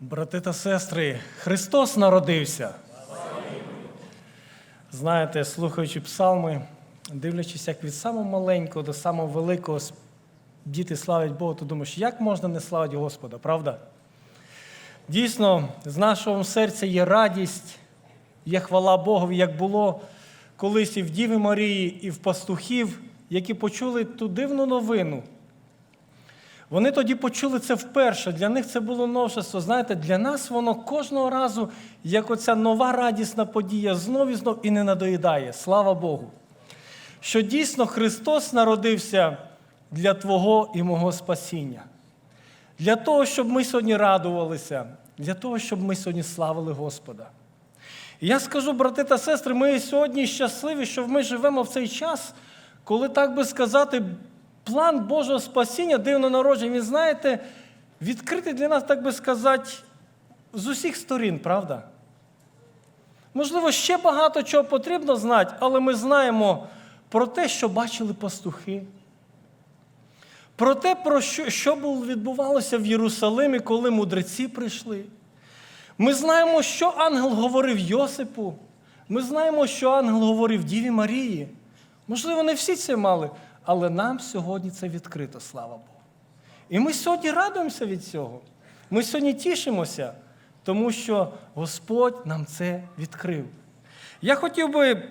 Брати та сестри, Христос народився. Знаєте, слухаючи псалми, дивлячись, як від самого маленького до самого великого діти славять Бога, то думаєш, як можна не славити Господа, правда? Дійсно, з нашого серця є радість, є хвала Богові, як було колись і в Діви Марії, і в пастухів, які почули ту дивну новину. Вони тоді почули це вперше. Для них це було новшество. Знаєте, для нас воно кожного разу, як оця нова радісна подія, знов і знов і не надоїдає. Слава Богу. Що дійсно Христос народився для Твого і мого спасіння. Для того, щоб ми сьогодні радувалися, для того, щоб ми сьогодні славили Господа. І я скажу, брати та сестри, ми сьогодні щасливі, що ми живемо в цей час, коли, так би сказати, план Божого спасіння, дивно народження, він, знаєте, відкритий для нас, так би сказати, з усіх сторін, правда? Можливо, ще багато чого потрібно знати, але ми знаємо про те, що бачили пастухи. Про те, про що, що відбувалося в Єрусалимі, коли мудреці прийшли. Ми знаємо, що ангел говорив Йосипу. Ми знаємо, що ангел говорив Діві Марії. Можливо, не всі це мали, але нам сьогодні це відкрито, слава Богу. І ми сьогодні радуємося від цього. Ми сьогодні тішимося, тому що Господь нам це відкрив. Я хотів би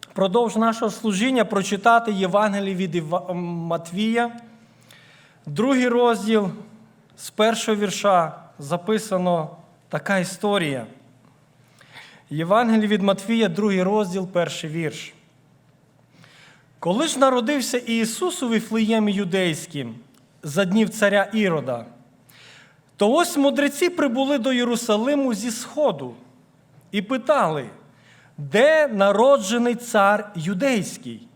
впродовж нашого служіння прочитати Євангеліє від Іва- Матвія, другий розділ з першого вірша записано така історія. Євангеліє від Матвія, другий розділ, перший вірш. Коли ж народився Ісус у Віфлеємі юдейським за днів царя Ірода, то ось мудреці прибули до Єрусалиму зі сходу і питали, де народжений цар юдейський?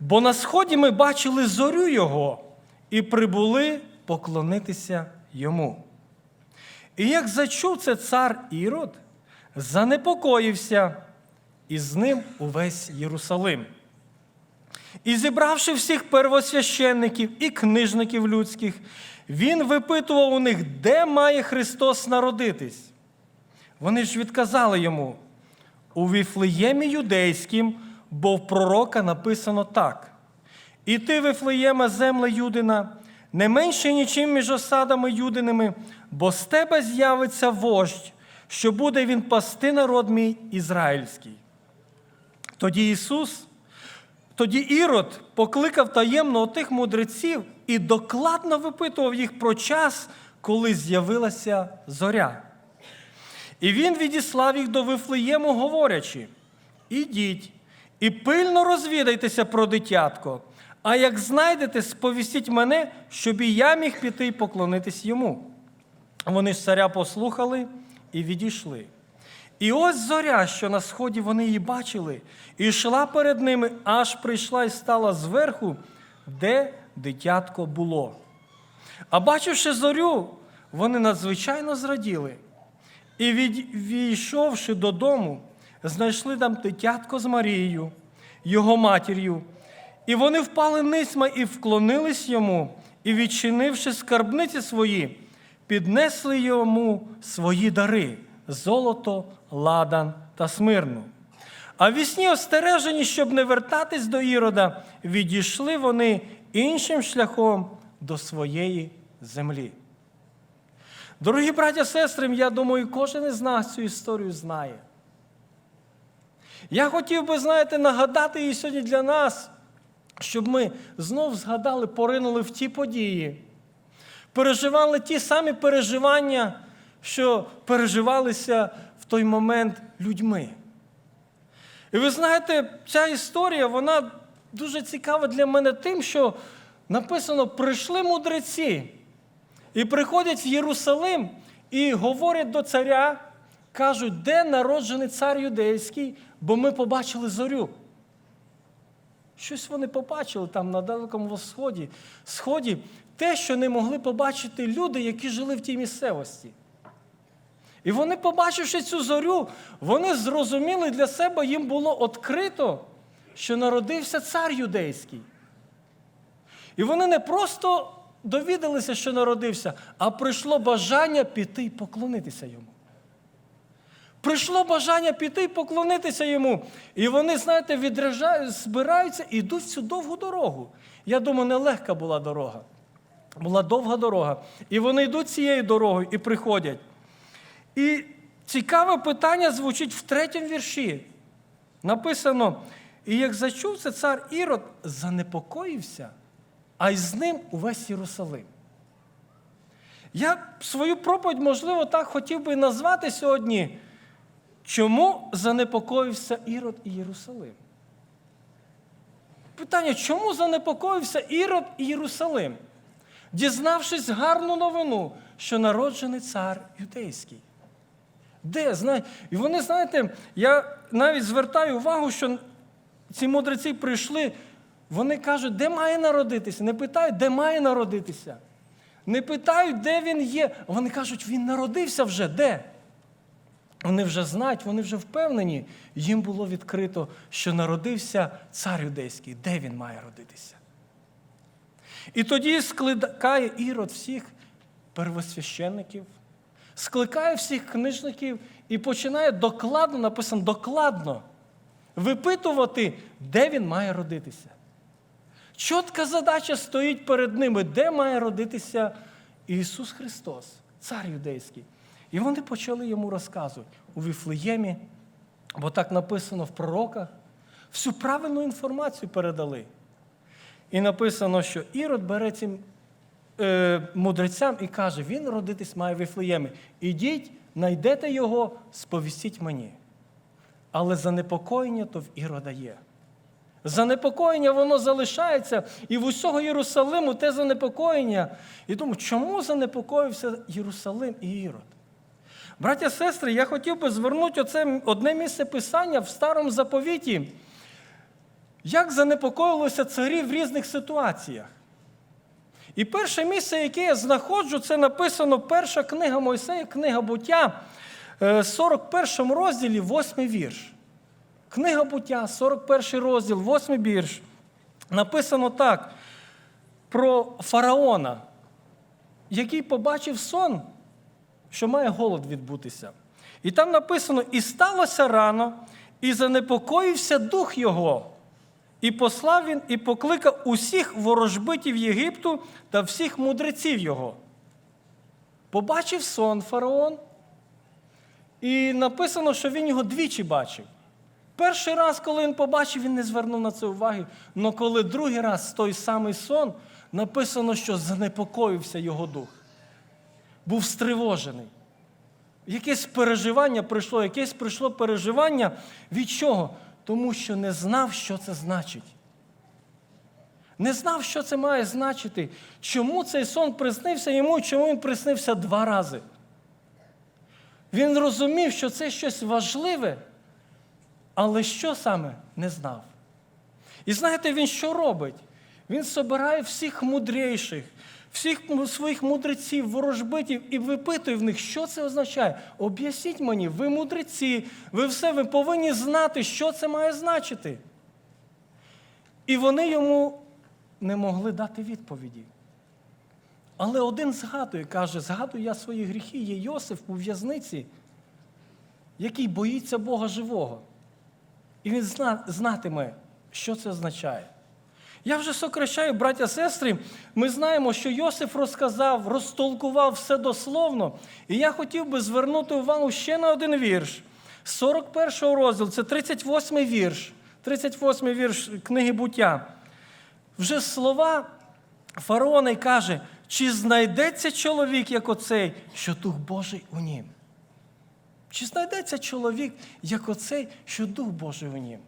Бо на сході ми бачили зорю його і прибули поклонитися йому. І як зачув це цар Ірод, занепокоївся, і з ним увесь Єрусалим. І зібравши всіх первосвященників і книжників людських, він випитував у них, де має Христос народитись. Вони ж відказали йому у Віфлеємі юдейським, бо в пророка написано так: І ти, Вифлеєме, земле Юдина, не менше нічим між осадами юдиними, бо з тебе з'явиться вождь, що буде він пасти народ мій ізраїльський. Тоді Ісус, тоді Ірод покликав таємно отих мудреців і докладно випитував їх про час, коли з'явилася зоря. І він відіслав їх до Вифлеєму, говорячи: Ідіть і пильно розвідайтеся про дитятко, а як знайдете, сповістіть мене, щоб і я міг піти і поклонитись йому. Вони ж царя послухали і відійшли. І ось зоря, що на сході вони її бачили, і йшла перед ними, аж прийшла і стала зверху, де дитятко було. А бачивши зорю, вони надзвичайно зраділи. І від- війшовши додому, знайшли там дитятко з Марією, його матір'ю. І вони впали нисьма і вклонились йому, і, відчинивши скарбниці свої, піднесли йому свої дари золото, ладан та смирну. А вісні остережені, щоб не вертатись до Ірода, відійшли вони іншим шляхом до своєї землі. Дорогі браття сестри, я думаю, кожен із нас цю історію знає. Я хотів би, знаєте, нагадати її сьогодні для нас, щоб ми знов згадали, поринули в ті події, переживали ті самі переживання, що переживалися в той момент людьми. І ви знаєте, ця історія, вона дуже цікава для мене тим, що написано: прийшли мудреці і приходять в Єрусалим і говорять до царя, кажуть, де народжений цар юдейський, бо ми побачили зорю. Щось вони побачили там на далекому сході, сході, те, що не могли побачити люди, які жили в тій місцевості. І вони, побачивши цю зорю, вони зрозуміли для себе, їм було відкрито, що народився цар юдейський. І вони не просто довідалися, що народився, а прийшло бажання піти і поклонитися йому. Прийшло бажання піти і поклонитися йому. І вони, знаєте, відряджають, збираються і йдуть цю довгу дорогу. Я думаю, нелегка була дорога. Була довга дорога. І вони йдуть цією дорогою і приходять. І цікаве питання звучить в третьому вірші. Написано: і як зачув це цар Ірод, занепокоївся, а й з ним увесь Єрусалим. Я свою проповідь, можливо, так хотів би назвати сьогодні. Чому занепокоївся Ірод і Єрусалим? Питання, чому занепокоївся Ірод і Єрусалим? Дізнавшись гарну новину, що народжений цар юдейський. Де? Знає? І вони, знаєте, я навіть звертаю увагу, що ці мудреці прийшли, вони кажуть, де має народитися? Не питають, де має народитися. Не питають, де він є. Вони кажуть, він народився вже де? Вони вже знають, вони вже впевнені, їм було відкрито, що народився цар юдейський, де він має родитися. І тоді скликає Ірод всіх первосвященників, скликає всіх книжників і починає докладно, написано докладно, випитувати, де він має родитися. Чітка задача стоїть перед ними, де має родитися Ісус Христос, цар юдейський. І вони почали йому розказувати у Віфлеємі, бо так написано в пророках, всю правильну інформацію передали. І написано, що Ірод бере цим мудрецям і каже: він родитись має в Віфлеємі. Ідіть, знайдете його, сповістіть мені. Але занепокоєння то в Ірода є. Занепокоєння воно залишається, і в усього Єрусалиму те занепокоєння. І думаю, чому занепокоївся Єрусалим і Ірод? Браття сестри, я хотів би звернути оце одне місце писання в старому заповіті, як занепокоїлися царі в різних ситуаціях. І перше місце, яке я знаходжу, це написано перша книга Мойсея, книга буття, е, 41 розділі, 8 вірш. Книга буття, 41 розділ, 8 вірш. Написано так про фараона, який побачив сон, що має голод відбутися. І там написано: і сталося рано, і занепокоївся дух його. І послав він і покликав усіх ворожбитів Єгипту та всіх мудреців його. Побачив сон фараон, і написано, що він його двічі бачив. Перший раз, коли він побачив, він не звернув на це уваги. Але коли другий раз той самий сон, написано, що занепокоївся його дух. Був стривожений. Якесь переживання прийшло, якесь прийшло переживання від чого? Тому що не знав, що це значить. Не знав, що це має значити. Чому цей сон приснився йому, чому він приснився два рази. Він розумів, що це щось важливе, але що саме не знав. І знаєте, він що робить? Він збирає всіх мудрейших, всіх своїх мудреців, ворожбитів і випитує в них, що це означає. Об'ясніть мені, ви мудреці, ви все, ви повинні знати, що це має значити. І вони йому не могли дати відповіді. Але один згадує, каже: згадую я свої гріхи, є Йосиф у в'язниці, який боїться Бога живого. І він знатиме, що це означає. Я вже сокращаю, браття сестри, ми знаємо, що Йосиф розказав, розтолкував все дословно. І я хотів би звернути увагу ще на один вірш. 41 розділ, це 38 вірш. 38 вірш книги буття. Вже слова фараона й каже, чи знайдеться чоловік, як оцей, що Дух Божий у нім? Чи знайдеться чоловік, як оцей, що Дух Божий у нім?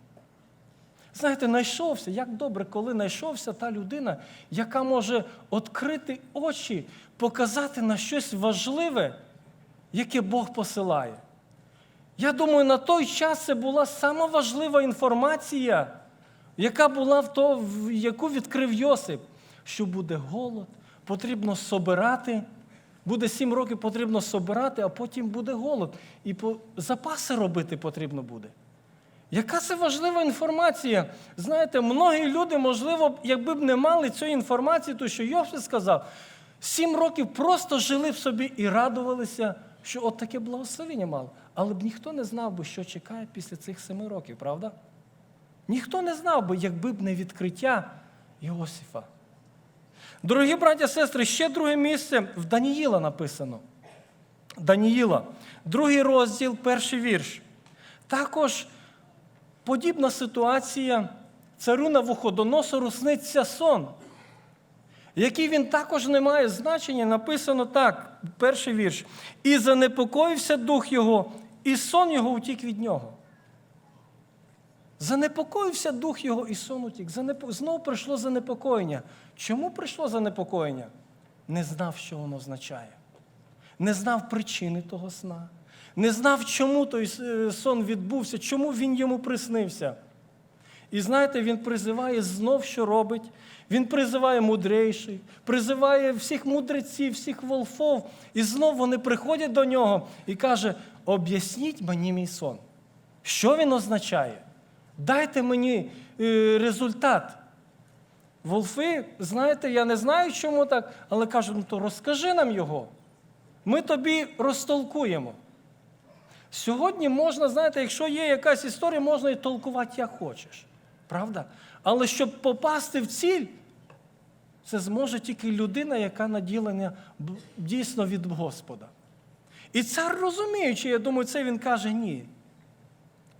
Знаєте, знайшовся, як добре, коли знайшовся та людина, яка може відкрити очі, показати на щось важливе, яке Бог посилає. Я думаю, на той час це була сама важлива інформація, яка була в то, яку відкрив Йосип, що буде голод, потрібно собирати. Буде сім років потрібно собирати, а потім буде голод. І запаси робити потрібно буде. Яка це важлива інформація? Знаєте, многі люди, можливо, якби б не мали цієї інформації, то що Йосип сказав, Сім років просто жили в собі і радувалися, що от таке благословення мали. Але б ніхто не знав би, що чекає після цих семи років, правда? Ніхто не знав би, якби б не відкриття Іосифа. Дорогі браття сестри, ще друге місце в Даніїла написано. Даніїла, другий розділ, перший вірш. Також подібна ситуація царю Навуходоносору сниться сон, який він також не має значення, написано так, перший вірш. І занепокоївся дух його, і сон його утік від нього. Занепокоївся дух його, і сон утік. Занеп... Знову прийшло занепокоєння. Чому прийшло занепокоєння? Не знав, що воно означає. Не знав причини того сна. Не знав, чому той е, сон відбувся, чому він йому приснився. І знаєте, він призиває знов, що робить. Він призиває мудрейших, призиває всіх мудреців, всіх волфов. І знов вони приходять до нього і каже: об'ясніть мені мій сон. Що він означає? Дайте мені е, результат. Волфи, знаєте, я не знаю, чому так, але кажуть, ну то розкажи нам його. Ми тобі розтолкуємо. Сьогодні можна, знаєте, якщо є якась історія, можна і толкувати як хочеш. Правда? Але щоб попасти в ціль, це зможе тільки людина, яка наділена дійсно від Господа. І цар розуміючи, я думаю, це він каже: ні.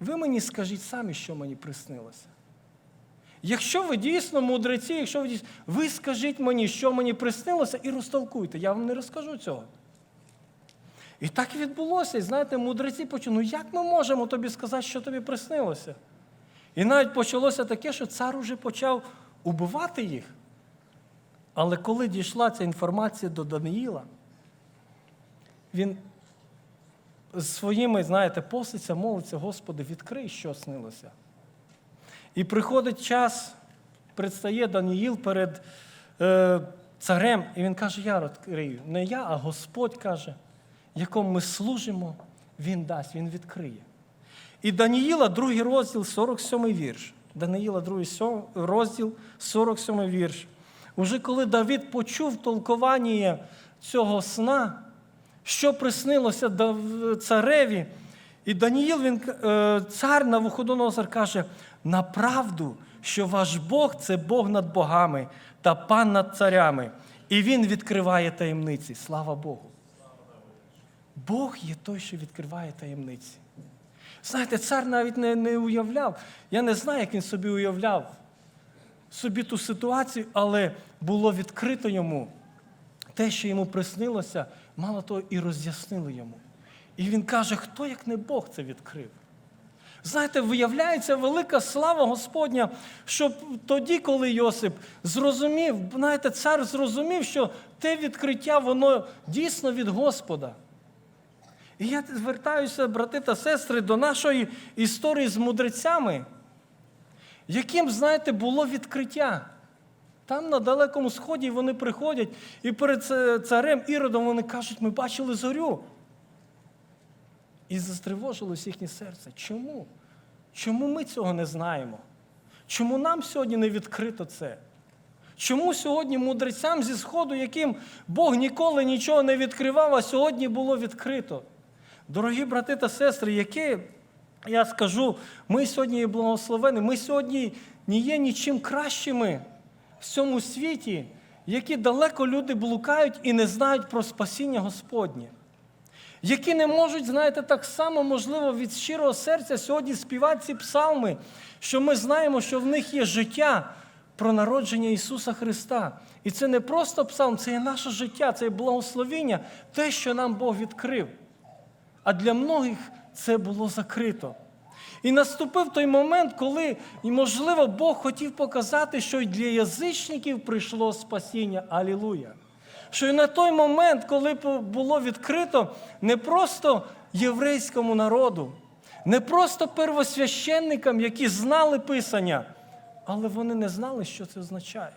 Ви мені скажіть самі, що мені приснилося. Якщо ви дійсно мудреці, якщо ви дійсно, ви скажіть мені, що мені приснилося, і розтолкуйте. Я вам не розкажу цього. І так і відбулося. І знаєте, мудреці почали, ну як ми можемо тобі сказати, що тобі приснилося? І навіть почалося таке, що цар уже почав убивати їх. Але коли дійшла ця інформація до Даниїла, він своїми, знаєте, поситься молиться, Господи, відкрий, що снилося. І приходить час, предстає Даниїл перед е, царем, і він каже: Я відкрию. Не я, а Господь каже, якому ми служимо, Він дасть, Він відкриє. І Даниїла, другий розділ, 47 вірш. Даниїла, другий розділ, 47 вірш. Уже коли Давид почув толкування цього сна, що приснилося цареві, і Даниїл, він, е, цар Навуходоносор каже: направду, що ваш Бог це Бог над богами та пан над царями. І він відкриває таємниці. Слава Богу. Бог є той, що відкриває таємниці. Знаєте, цар навіть не, не уявляв. Я не знаю, як він собі уявляв собі ту ситуацію, але було відкрито йому те, що йому приснилося, мало того, і роз'яснили йому. І він каже, хто як не Бог це відкрив. Знаєте, виявляється велика слава Господня, що тоді, коли Йосип зрозумів, знаєте, цар зрозумів, що те відкриття, воно дійсно від Господа. І я звертаюся, брати та сестри, до нашої історії з мудрецями, яким, знаєте, було відкриття. Там на Далекому Сході вони приходять і перед царем Іродом вони кажуть, ми бачили зорю. І застривожилось їхнє серце. Чому? Чому ми цього не знаємо? Чому нам сьогодні не відкрито це? Чому сьогодні мудрецям зі Сходу, яким Бог ніколи нічого не відкривав, а сьогодні було відкрито? Дорогі брати та сестри, яке, я скажу, ми сьогодні є благословені, ми сьогодні не є нічим кращими в цьому світі, які далеко люди блукають і не знають про спасіння Господнє які не можуть, знаєте, так само, можливо, від щирого серця сьогодні співати ці псалми, що ми знаємо, що в них є життя про народження Ісуса Христа. І це не просто псалм, це є наше життя, це є благословіння, те, що нам Бог відкрив. А для многих це було закрито. І наступив той момент, коли, і, можливо, Бог хотів показати, що й для язичників прийшло спасіння. Алілуя! Що і на той момент, коли було відкрито не просто єврейському народу, не просто первосвященникам, які знали Писання, але вони не знали, що це означає.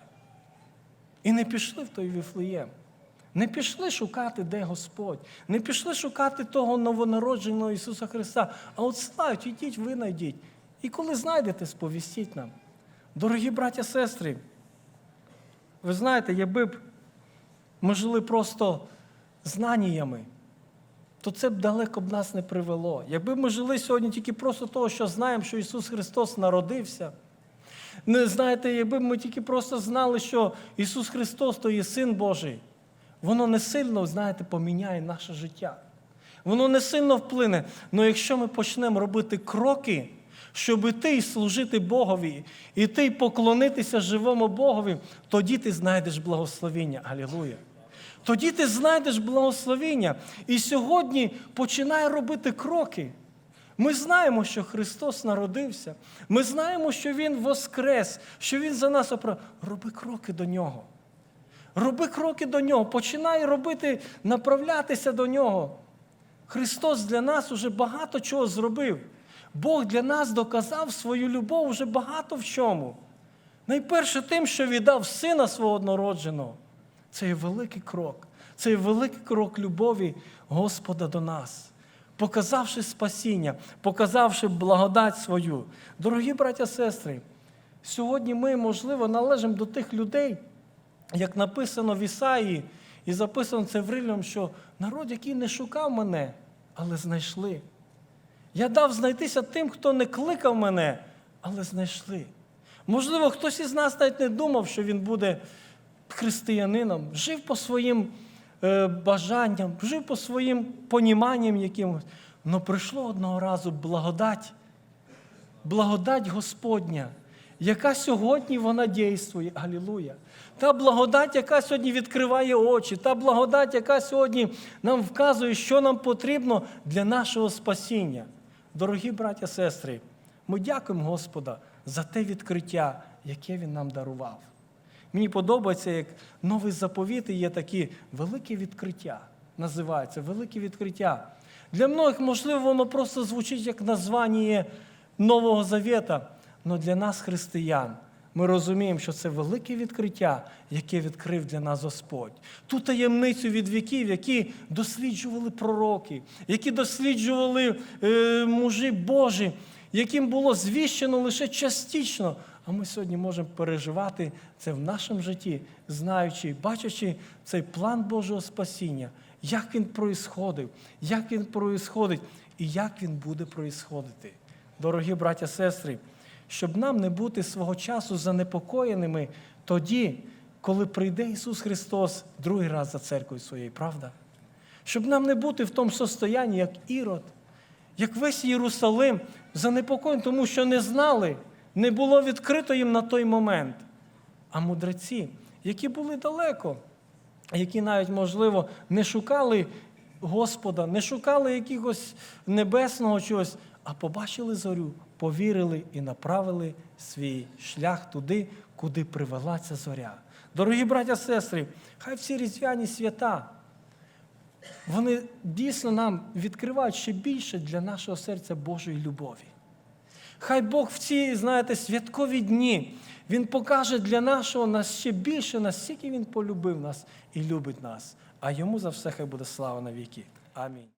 І не пішли в той Віфлеєм. Не пішли шукати, де Господь, не пішли шукати того новонародженого Ісуса Христа. А от славить, ідіть, ви знайдіть. І коли знайдете, сповістіть нам. Дорогі браття сестри, ви знаєте, якби б ми жили просто знаннями, то це б далеко б нас не привело. Якби ми жили сьогодні тільки просто того, що знаємо, що Ісус Христос народився. Не знаєте, якби ми тільки просто знали, що Ісус Христос то є Син Божий, воно не сильно, знаєте, поміняє наше життя. Воно не сильно вплине. Але якщо ми почнемо робити кроки, щоб іти і служити Богові, іти і поклонитися живому Богові, тоді ти знайдеш благословіння. Алілуя. Тоді ти знайдеш благословіння. І сьогодні починай робити кроки. Ми знаємо, що Христос народився. Ми знаємо, що Він воскрес, що Він за нас оправ. Роби кроки до Нього. Роби кроки до Нього. Починай робити, направлятися до Нього. Христос для нас уже багато чого зробив. Бог для нас доказав свою любов уже багато в чому. Найперше тим, що віддав сина свого однородженого. Це є великий крок. Це є великий крок любові Господа до нас, показавши спасіння, показавши благодать свою. Дорогі браття сестри, сьогодні ми, можливо, належимо до тих людей, як написано в Ісаї, і записано це в Римлянам, що народ, який не шукав мене, але знайшли. Я дав знайтися тим, хто не кликав мене, але знайшли. Можливо, хтось із нас навіть не думав, що він буде християнином, жив по своїм е, бажанням, жив по своїм поніманням якимось. Але прийшло одного разу благодать, благодать Господня, яка сьогодні вона дійствує. Алілуя. Та благодать, яка сьогодні відкриває очі, та благодать, яка сьогодні нам вказує, що нам потрібно для нашого спасіння. Дорогі браття сестри, ми дякуємо Господа за те відкриття, яке Він нам дарував. Мені подобається, як новий заповіт є такі великі відкриття. Називається велике відкриття. Для многих, можливо, воно просто звучить як названня Нового Завета. Але для нас, християн, ми розуміємо, що це велике відкриття, яке відкрив для нас Господь. Ту таємницю від віків, які досліджували пророки, які досліджували е, мужі Божі, яким було звіщено лише частично. А ми сьогодні можемо переживати це в нашому житті, знаючи, бачачи цей план Божого спасіння, як він проїсходив, як він проїсходить і як він буде проїсходити. Дорогі браття сестри, щоб нам не бути свого часу занепокоєними тоді, коли прийде Ісус Христос другий раз за церквою своєю, правда? Щоб нам не бути в тому состоянні, як Ірод, як весь Єрусалим, занепокоєний, тому що не знали, не було відкрито їм на той момент. А мудреці, які були далеко, які навіть, можливо, не шукали Господа, не шукали якогось небесного чогось, а побачили зорю, повірили і направили свій шлях туди, куди привела ця зоря. Дорогі браття сестри, хай всі різдвяні свята, вони дійсно нам відкривають ще більше для нашого серця Божої любові. Хай Бог в ці, знаєте, святкові дні Він покаже для нашого нас ще більше, настільки Він полюбив нас і любить нас. А йому за все хай буде слава на віки. Амінь.